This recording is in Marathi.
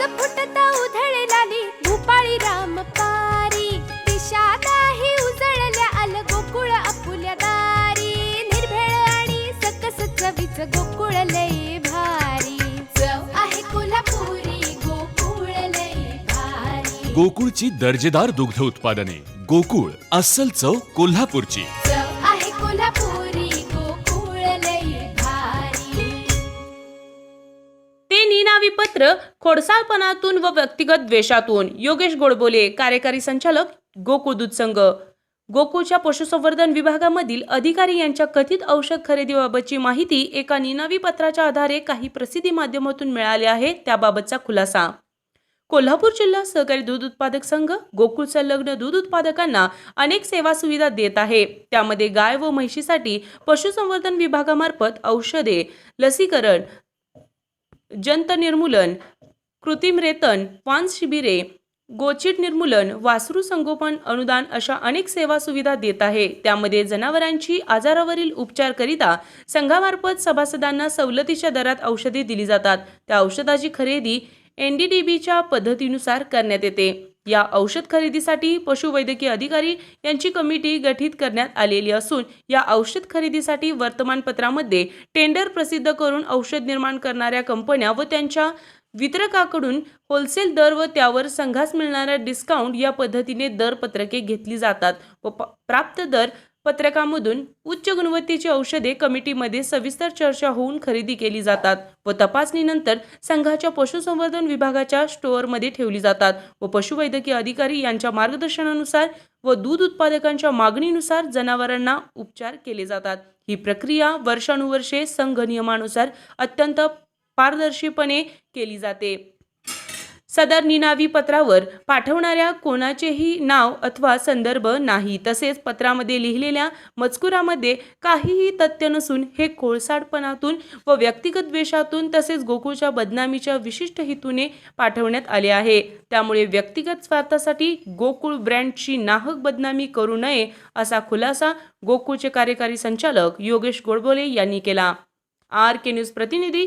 रस फुटता उधळलाली भूपाळी राम पारी. दिशा नाही उजळल्या आल गोकुळ आपुल्या दारी. निर्भेळ आणि सकस चवीच गोकुळ लय भारी. चव आहे कोल्हापुरी गोकुळ लय भारी. गोकुळची दर्जेदार दुग्ध उत्पादने. गोकुळ अस्सल चव कोल्हापूरची. ही पत्र खोडसाळपणातून व व्यक्तिगत द्वेषातून. योगेश गोडबोले कार्यकारी संचालक गोकुळ दूध संघ गोकुळच्या पशुसंवर्धन विभागामधील अधिकारी यांच्या कथित औषध खरेदीबाबतची माहिती एका निनावी पत्राच्या आधारे काही प्रसिद्धी माध्यमातून मिळाली आहे त्याबाबतचा खुलासा. कोल्हापूर जिल्हा सहकारी दूध उत्पादक संघ गोकुळ संलग्न दूध उत्पादकांना अनेक सेवा सुविधा देत आहे. त्यामध्ये गाय व म्हैशीसाठी पशुसंवर्धन विभागामार्फत औषधे लसीकरण जंत निर्मूलन कृत्रिम रेतन वांस शिबिरे गोचिड निर्मूलन वासरू संगोपन अनुदान अशा अनेक सेवा सुविधा देत आहे. त्यामध्ये जनावरांची आजारावरील उपचारकरिता संघामार्फत सभासदांना सवलतीच्या दरात औषधे दिली जातात. त्या औषधाची खरेदी एन डी डी बीच्या पद्धतीनुसार करण्यात येते. या औषध खरेदीसाठी पशुवैद्यकीय अधिकारी यांची कमिटी गठीत करण्यात आलेली असून या औषध खरेदीसाठी वर्तमानपत्रामध्ये टेंडर प्रसिद्ध करून औषध निर्माण करणाऱ्या कंपन्या व त्यांच्या वितरकाकडून होलसेल दर व त्यावर संघास मिळणारा डिस्काउंट या पद्धतीने दर पत्रके घेतली जातात व प- प्राप्त दर पत्रकामधून उच्च गुणवत्तेची औषधे कमिटीमध्ये सविस्तर चर्चा होऊन खरेदी केली जातात व तपासणीनंतर संघाच्या पशुसंवर्धन विभागाच्या स्टोअरमध्ये ठेवली जातात व पशुवैद्यकीय अधिकारी यांच्या मार्गदर्शनानुसार व दूध उत्पादकांच्या मागणीनुसार जनावरांना उपचार केले जातात. ही प्रक्रिया वर्षानुवर्षे संघ नियमानुसार अत्यंत पारदर्शीपणे केली जाते. सदर निनावी पत्रावर पाठवणाऱ्या कोणाचेही नाव अथवा संदर्भ नाही. तसेच पत्रामध्ये लिहिलेल्या मजकुरामध्ये काहीही तथ्य नसून हे खोळसाडपणातून व व्यक्तिगत द्वेषातून तसेच गोकुळच्या बदनामीच्या विशिष्ट हेतूने पाठवण्यात आले आहे. त्यामुळे व्यक्तिगत स्वार्थासाठी गोकुळ ब्रँडची नाहक बदनामी करू नये असा खुलासा गोकुळचे कार्यकारी संचालक योगेश गोडबोले यांनी केला. आर के न्यूज प्रतिनिधी